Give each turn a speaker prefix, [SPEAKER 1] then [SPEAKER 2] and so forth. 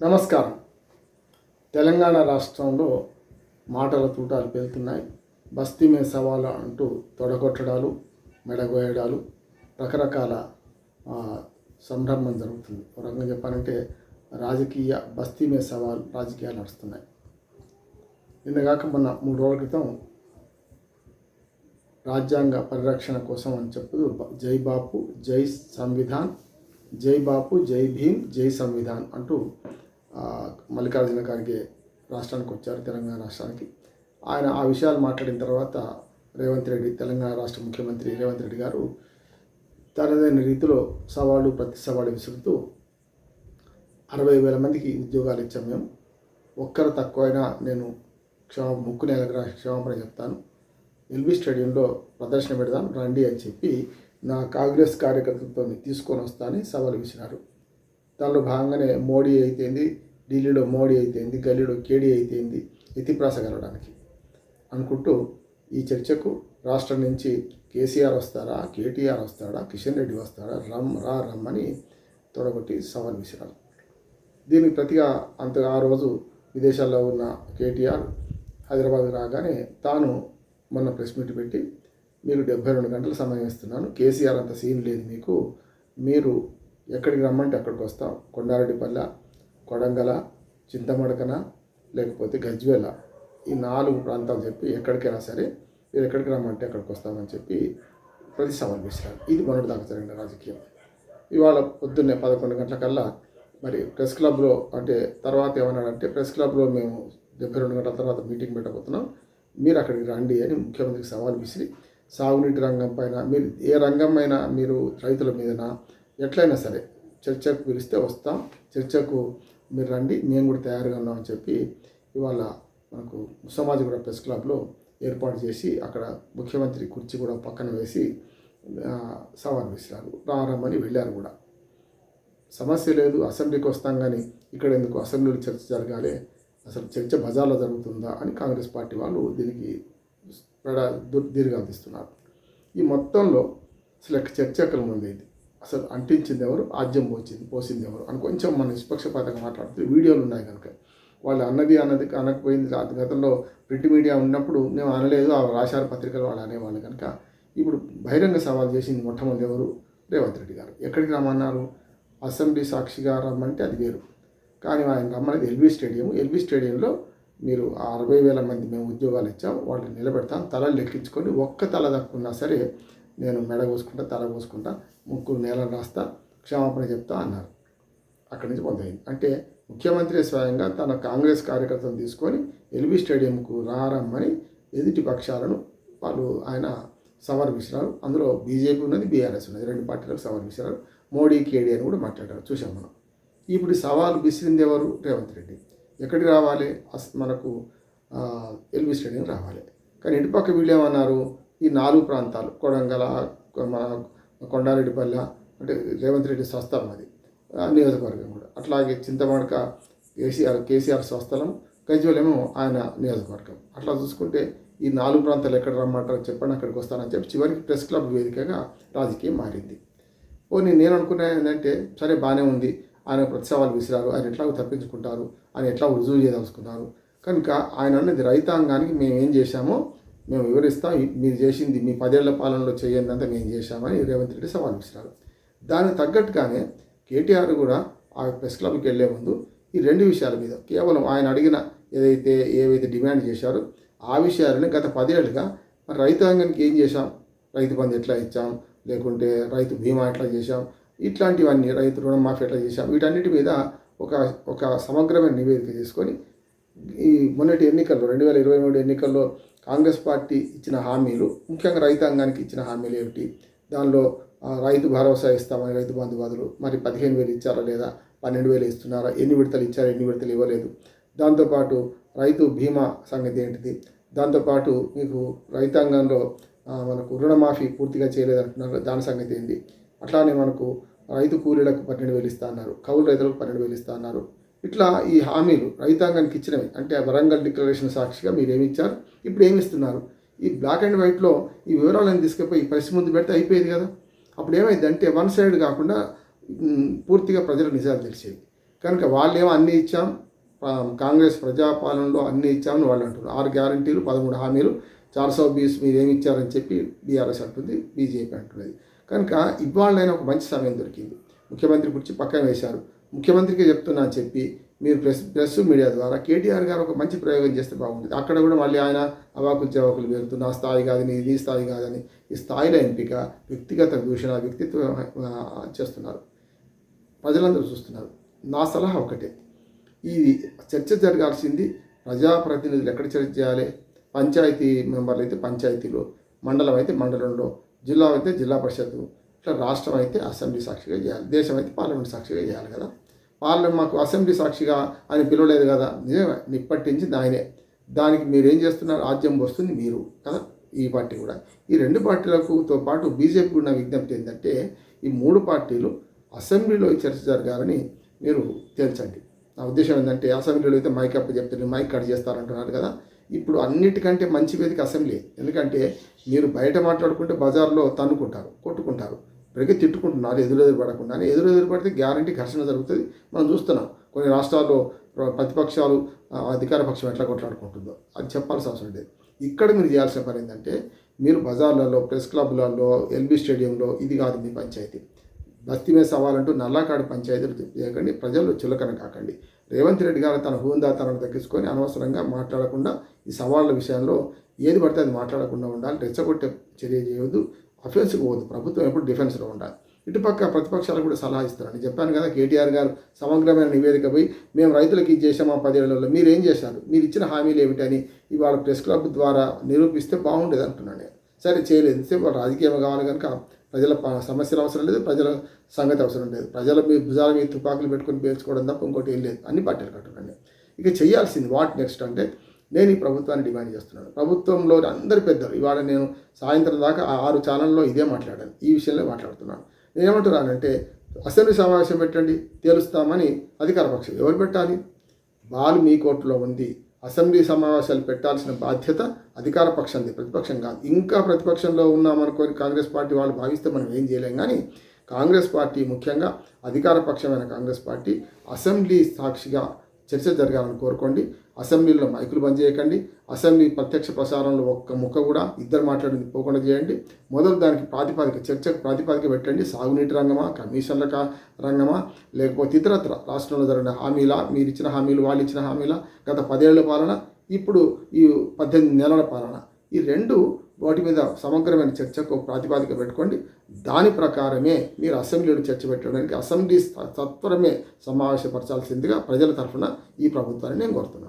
[SPEAKER 1] నమస్కారం. తెలంగాణ రాష్ట్రంలో మాటల తూటాలు పెరుగుతున్నాయి బస్తీ మే సవాలు అంటూ తొడగొట్టడాలు మెడగోయడాలు రకరకాల సంభ్రమం సంరంభం జరుగుతుంది. ఒక రకంగా చెప్పాలంటే రాజకీయ బస్తీ మే సవాల్ రాజకీయాలు నడుస్తున్నాయి. నిన్నగాక మొన్న మూడు రోజుల క్రితం రాజ్యాంగ పరిరక్షణ కోసం అని చెప్పుతూ జై బాపు జై సంవిధాన్ జై బాపు జై భీమ్ జై సంవిధాన్ అంటూ మల్లికార్జున ఖార్గే రాష్ట్రానికి వచ్చారు తెలంగాణ రాష్ట్రానికి. ఆయన ఆ విషయాలు మాట్లాడిన తర్వాత రేవంత్ రెడ్డి తెలంగాణ రాష్ట్ర ముఖ్యమంత్రి రేవంత్ రెడ్డి గారు తనదైన రీతిలో సవాళ్ళు ప్రతి సవాళ్ళు విసురుతూ అరవై వేల మందికి ఉద్యోగాలు ఇచ్చాం మేము. ఒక్కరు తక్కువైనా నేను క్షమా ముక్కు నెలకు క్షమాపణ చెప్తాను. ఎల్బీ స్టేడియంలో ప్రదర్శన పెడదాం రండి అని చెప్పి నా కాంగ్రెస్ కార్యకర్తలతో తీసుకొని వస్తానని సవాలు విసిరారు. దానిలో భాగంగానే మోడీ అయితేంది ఢిల్లీలో మోడీ అయితేంది గల్లీలో కేడీ అయితేంది ఎత్తిప్రాస కలవడానికి అనుకుంటూ ఈ చర్చకు రాష్ట్రం నుంచి కేసీఆర్ వస్తారా కేటీఆర్ వస్తాడా కిషన్ రెడ్డి వస్తాడా రమ్ రా రమ్మని తొడగొట్టి సవాల్ విసిరారు దీనికి ప్రతిగా అంత ఆ రోజు విదేశాల్లో ఉన్న కేటీఆర్ హైదరాబాద్ రాగానే తాను మొన్న ప్రెస్ మీట్ పెట్టి మీరు డెబ్బై రెండు గంటల సమయం ఇస్తున్నాను కేసీఆర్ అంత సీన్ లేదు మీకు మీరు ఎక్కడికి రమ్మంటే అక్కడికి వస్తాం. కొండారెడ్డిపల్లె కొడంగల చింతమడకన లేకపోతే గజ్వేల ఈ నాలుగు ప్రాంతాలు చెప్పి ఎక్కడికైనా సరే మీరు ఎక్కడికి రమ్మంటే అక్కడికి వస్తామని చెప్పి ప్రతి సమర్పిస్తారు. ఇది మొన్నటి దాకా జరిగిన రాజకీయం. ఇవాళ పొద్దున్నే పదకొండు గంటలకల్లా మరి ప్రెస్ క్లబ్లో అంటే తర్వాత ఏమన్నాడంటే ప్రెస్ క్లబ్లో మేము డెబ్బై రెండు గంటల తర్వాత మీటింగ్ పెట్టబోతున్నాం. మీరు అక్కడికి రండి అని ముఖ్యమంత్రికి సవాల్ విసిరి సాగునీటి రంగం పైన మీరు ఏ రంగం అయినా మీరు రైతుల మీదనా ఎట్లయినా సరే చర్చకు పిలిస్తే వస్తాం. చర్చకు మీరు రండి మేము కూడా తయారుగా ఉన్నామని చెప్పి ఇవాళ మనకు సమాజగూడ ప్రెస్ క్లబ్లో ఏర్పాటు చేసి అక్కడ ముఖ్యమంత్రి కుర్చీ కూడా పక్కన వేసి సవాల్ విసిరారు. రారమ్మని వెళ్ళారు కూడా. సమస్య లేదు అసెంబ్లీకి వస్తాం కానీ ఇక్కడ ఎందుకు అసెంబ్లీలో చర్చ జరగాలి? అసలు చర్చ బజార్లో జరుగుతుందా అని కాంగ్రెస్ పార్టీ వాళ్ళు దీనికి ప్రడా దీర్ఘాలు తీస్తున్నారు. ఈ మొత్తంలో అసలు చర్చ ఎక్కడ ఉంది ఇది అసలు అంటించింది ఎవరు? ఆజ్యం పోసింది పోసింది ఎవరు? అని కొంచెం మనం నిష్పక్షపాతంగా మాట్లాడుతూ వీడియోలు ఉన్నాయి కనుక. వాళ్ళు అన్నది అన్నది అనకపోయింది. రా- గతంలో ప్రింట్ మీడియా ఉన్నప్పుడు మేము అనలేదు ఆ రాశారు పత్రికలు వాళ్ళు అనేవాళ్ళు కనుక. ఇప్పుడు బహిరంగ సవాల్ చేసింది మొట్టమొదటి ఎవరు? రేవంత్ రెడ్డి గారు. ఎక్కడికి రమ్మన్నారు? అసెంబ్లీ సాక్షిగా రమ్మంటే అది వేరు. కానీ ఆయన రమ్మనేది ఎల్బీ స్టేడియం. ఎల్బీ స్టేడియంలో మీరు అరవై వేల మంది మేము ఉద్యోగాలు ఇచ్చాం వాళ్ళని నిలబెడతాం తలలు లెక్కించుకొని ఒక్క తల దక్కున్నా సరే నేను మెడ కోసుకుంటా తల కోసుకుంటా ముక్కు నేల రాస్తా క్షమాపణ చెప్తా అన్నారు. అక్కడి నుంచి మొదలైంది. అంటే ముఖ్యమంత్రి స్వయంగా తన కాంగ్రెస్ కార్యకర్తలు తీసుకొని ఎల్బీ స్టేడియంకు రారమ్మని ఎదుటి పక్షాలను వాళ్ళు ఆయన సమర్పించినారు. అందులో బీజేపీ ఉన్నది బీఆర్ఎస్ ఉన్నది. రెండు పార్టీలకు సమర్పించినారు. మోడీ కేడీ అని కూడా మాట్లాడారు. చూసాం మనం. ఇప్పుడు సవాలు సవాల్ విసిరింది ఎవరు? రేవంత్ రెడ్డి. ఎక్కడికి రావాలి? అస్ మనకు ఎల్బీ స్టేడియం రావాలి. కానీ ఇటుపక్క వీళ్ళు ఏమన్నారు? ఈ నాలుగు ప్రాంతాలు కొడంగల మన కొండారెడ్డిపల్లె అంటే రేవంత్ రెడ్డి స్వస్థలం అది నియోజకవర్గం కూడా. అట్లాగే చింతమడక కేసీఆర్ కేసీఆర్ స్వస్థలం గజ్వేలేమో ఆయన నియోజకవర్గం. అట్లా చూసుకుంటే ఈ నాలుగు ప్రాంతాలు ఎక్కడ రమ్మంటారో చెప్పండి అక్కడికి వస్తానని చెప్పి చివరికి ప్రెస్ క్లబ్ వేదికగా రాజకీయం మారింది. పోనీ నేను అనుకున్నా ఏంటంటే సరే బాగానే ఉంది ఆయన ప్రతి సవాల్ విసిరారు ఆయన ఎట్లా తప్పించుకుంటారు ఆయన ఎట్లా రుజువు చేయదలుచుకున్నారు. కనుక ఆయన అన్నది రైతాంగానికి మేము ఏం చేశామో మేము వివరిస్తాం. మీరు చేసింది మీ పదేళ్ళ పాలనలో చేయందంతా మేము చేశామని రేవంత్ రెడ్డి సవాల్ విసిరారు దానికి తగ్గట్టుగానే కేటీఆర్ కూడా ఆ ప్రెస్ క్లబ్కి వెళ్ళే ముందు ఈ రెండు విషయాల మీద కేవలం ఆయన అడిగిన ఏదైతే ఏవైతే డిమాండ్ చేశారో ఆ విషయాలని గత పదేళ్ళుగా మరి రైతాంగానికి ఏం చేశాం? రైతు బంధు ఎట్లా ఇచ్చాం? లేకుంటే రైతు బీమా ఎట్లా చేశాం? ఇట్లాంటివన్నీ రైతు రుణమాఫీ ఎట్లా చేశాం? వీటన్నిటి మీద ఒక ఒక సమగ్రమైన నివేదిక చేసుకొని ఈ మొన్నటి ఎన్నికల్లో రెండు వేల ఇరవై మూడు ఎన్నికల్లో కాంగ్రెస్ పార్టీ ఇచ్చిన హామీలు ముఖ్యంగా రైతాంగానికి ఇచ్చిన హామీలు ఏమిటి? దానిలో రైతు భరోసా ఇస్తామని రైతు బంధువాదులు మరి పదిహేను వేలు ఇచ్చారా లేదా? పన్నెండు వేలు ఇస్తున్నారా? ఎన్ని విడతలు ఇచ్చారా? ఎన్ని విడతలు ఇవ్వలేదు? దాంతోపాటు రైతు బీమా సంగతి ఏంటిది? దాంతోపాటు మీకు రైతాంగంలో మనకు రుణమాఫీ పూర్తిగా చేయలేదంటున్నారు. దాని సంగతి ఏంటి అట్లానే మనకు రైతు కూలీలకు పన్నెండు వేలు ఇస్తా అన్నారు. కౌలు రైతులకు పన్నెండు వేలు ఇస్తా అన్నారు. ఇట్లా ఈ హామీలు రైతాంగానికి ఇచ్చినవి. అంటే ఆ వరంగల్ డిక్లరేషన్ సాక్షిగా మీరు ఏమి ఇచ్చారు ఇప్పుడు ఏమి ఇస్తున్నారు ఈ బ్లాక్ అండ్ వైట్లో ఈ వివరాలను తీసుకుపోయి ప్రెస్ ముందు పెడితే అయిపోయేది కదా? అప్పుడు ఏమైంది అంటే వన్ సైడ్ కాకుండా పూర్తిగా ప్రజల నిజాలు తెలిసేవి. కనుక వాళ్ళేమో అన్నీ ఇచ్చాం. కాంగ్రెస్ ప్రజాపాలనలో అన్నీ ఇచ్చామని వాళ్ళు అంటున్నారు. ఆరు గ్యారంటీలు పదమూడు హామీలు. చార్ సో బీస్ మీరు ఏమి ఇచ్చారని చెప్పి బీఆర్ఎస్ అంటుంది బీజేపీ అంటున్నది. కనుక ఇవాళైనా ఒక మంచి సమయం దొరికింది. ముఖ్యమంత్రి గురించి పక్కన వేశారు. ముఖ్యమంత్రికి చెప్తున్నా అని చెప్పి మీరు ప్రెస్ ప్రెస్ మీడియా ద్వారా కేటీఆర్ గారు ఒక మంచి ప్రయోగం చేస్తే బాగుంటుంది. అక్కడ కూడా మళ్ళీ ఆయన అవాకులు చవాకులు పెరుగుతూ నా స్థాయి కాదని నీ స్థాయి కాదని ఈ స్థాయిలో ఎంపిక వ్యక్తిగత దూషణ వ్యక్తిత్వం చేస్తున్నారు. ప్రజలందరూ చూస్తున్నారు. నా సలహా ఒకటే. ఈ చర్చ జరగాల్సింది ప్రజాప్రతినిధులు ఎక్కడ చర్చ చేయాలి? పంచాయతీ మెంబర్లు అయితే పంచాయతీలో మండలం అయితే మండలంలో జిల్లా అయితే జిల్లా పరిషత్ ఇట్లా రాష్ట్రం అయితే అసెంబ్లీ సాక్షిగా చేయాలి దేశం అయితే పార్లమెంట్ సాక్షిగా చేయాలి కదా. పార్లమెంట్ మాకు అసెంబ్లీ సాక్షిగా ఆయన పిలవలేదు కదా. నిజమే నిప్పట్టించింది ఆయనే దానికి మీరు ఏం చేస్తున్నారు? రాజ్యం వస్తుంది మీరు కదా? ఈ పార్టీ కూడా. ఈ రెండు పార్టీలకుతో పాటు బీజేపీ ఉన్న విజ్ఞప్తి ఏంటంటే ఈ మూడు పార్టీలు అసెంబ్లీలో చర్చ జరగాలని మీరు తేల్చండి. నా ఉద్దేశం ఏంటంటే అసెంబ్లీలో అయితే మైక్ అప్ చెప్తారు మైక్ కట్ చేస్తారంటున్నారు కదా. ఇప్పుడు అన్నిటికంటే మంచి వేదిక అసెంబ్లీ. ఎందుకంటే మీరు బయట మాట్లాడుకుంటే బజార్లో తన్నుకుంటారు కొట్టుకుంటారు. ఇప్పటికే తిట్టుకుంటున్నారు. ఎదురెదురు పడకుండా ఎదురు ఎదురు పడితే గ్యారంటీ ఘర్షణ జరుగుతుంది. మనం చూస్తున్నాం కొన్ని రాష్ట్రాల్లో ప్రతిపక్షాలు అధికార పక్షం ఎట్లా కొట్లాడుకుంటుందో. అది చెప్పాల్సిన అవసరం లేదు. ఇక్కడ మీరు చేయాల్సిన పని ఏంటంటే మీరు బజార్లలో ప్రెస్ క్లబ్లలో ఎల్బీ స్టేడియంలో ఇది కాదు మీ పంచాయతీ. బస్తీ మీద సవాలంటూ నల్లాకాడు పంచాయతీలు చేయకండి ప్రజలు చులకన కాకండి. రేవంత్ రెడ్డి గారు తన హూందాతనం తగ్గించుకొని అనవసరంగా మాట్లాడకుండా ఈ సవాళ్ళ విషయంలో ఏది పడితే అది మాట్లాడకుండా ఉండాలి. రెచ్చగొట్టే చర్య చేయవద్దు అఫెన్స్కి పోదు ప్రభుత్వం ఎప్పుడు డిఫెన్స్లో ఉండాలి. ఇటుపక్క ప్రతిపక్షాలు కూడా సలహా ఇస్తారని చెప్పాను కదా కేటీఆర్ గారు సమగ్రమైన నివేదిక పోయి మేము రైతులకు ఇది చేసాం ఆ పదేళ్ళలో మీరు ఏం చేశారు? మీరు ఇచ్చిన హామీలు ఏమిటని ఇవాళ ప్రెస్ క్లబ్ ద్వారా నిరూపిస్తే బాగుండేది అంటున్నాను నేను. సరే చేయలేదు. వాళ్ళు రాజకీయం కావాలి కనుక ప్రజల సమస్యలు అవసరం లేదు ప్రజల సంగతి అవసరం లేదు. ప్రజల మీ భుజాల మీద తుపాకులు పెట్టుకొని పేర్చుకోవడం తప్ప ఇంకోటి ఏం లేదు. అన్ని పార్టీలు కట్టుకోండి ఇక చేయాల్సింది వాట్ నెక్స్ట్ అంటే నేను ఈ ప్రభుత్వాన్ని డిమాండ్ చేస్తున్నాను. ప్రభుత్వంలో అందరి పెద్దలు ఇవాళ నేను సాయంత్రం దాకా ఆ ఆరు ఛానల్లో ఇదే మాట్లాడాను ఈ విషయంలో మాట్లాడుతున్నాను. నేనేమంటున్నానంటే అసెంబ్లీ సమావేశం పెట్టండి తేలుస్తామని అధికార పక్షం ఎవరు పెట్టాలి? బాలు మీ కోర్టులో ఉంది అసెంబ్లీ సమావేశాలు పెట్టాల్సిన బాధ్యత అధికార పక్షంది ప్రతిపక్షం కాదు. ఇంకా ప్రతిపక్షంలో ఉన్నామనుకొని కాంగ్రెస్ పార్టీ వాళ్ళు భావిస్తే మనం ఏం చేయలేం. కానీ కాంగ్రెస్ పార్టీ ముఖ్యంగా అధికార పక్షమైన కాంగ్రెస్ పార్టీ అసెంబ్లీ సాక్షిగా చర్చ జరగాలని కోరుకోండి. అసెంబ్లీలో మైకులు బంద్ చేయకండి. అసెంబ్లీ ప్రత్యక్ష ప్రసారంలో ఒక్క ముక్క కూడా ఇద్దరు మాట్లాడింది పోకుండా చేయండి. మొదలు దానికి ప్రాతిపాదిక చర్చకు ప్రాతిపాదిక పెట్టండి. సాగునీటి రంగమా కమిషన్ల రంగమా లేకపోతే ఇతరత్ర రాష్ట్రంలో జరిగిన హామీలా మీరు ఇచ్చిన హామీలు వాళ్ళు ఇచ్చిన హామీలా గత పదేళ్ళ పాలన ఇప్పుడు ఈ పద్దెనిమిది నెలల పాలన. ఈ రెండు వాటి మీద సమగ్రమైన చర్చకు ప్రాతిపాదిక పెట్టుకోండి. దాని ప్రకారమే మీరు అసెంబ్లీలో చర్చ పెట్టడానికి అసెంబ్లీ సత్వరమే సమావేశపరచాల్సిందిగా ప్రజల తరఫున ఈ ప్రభుత్వాన్ని నేను కోరుతున్నాను.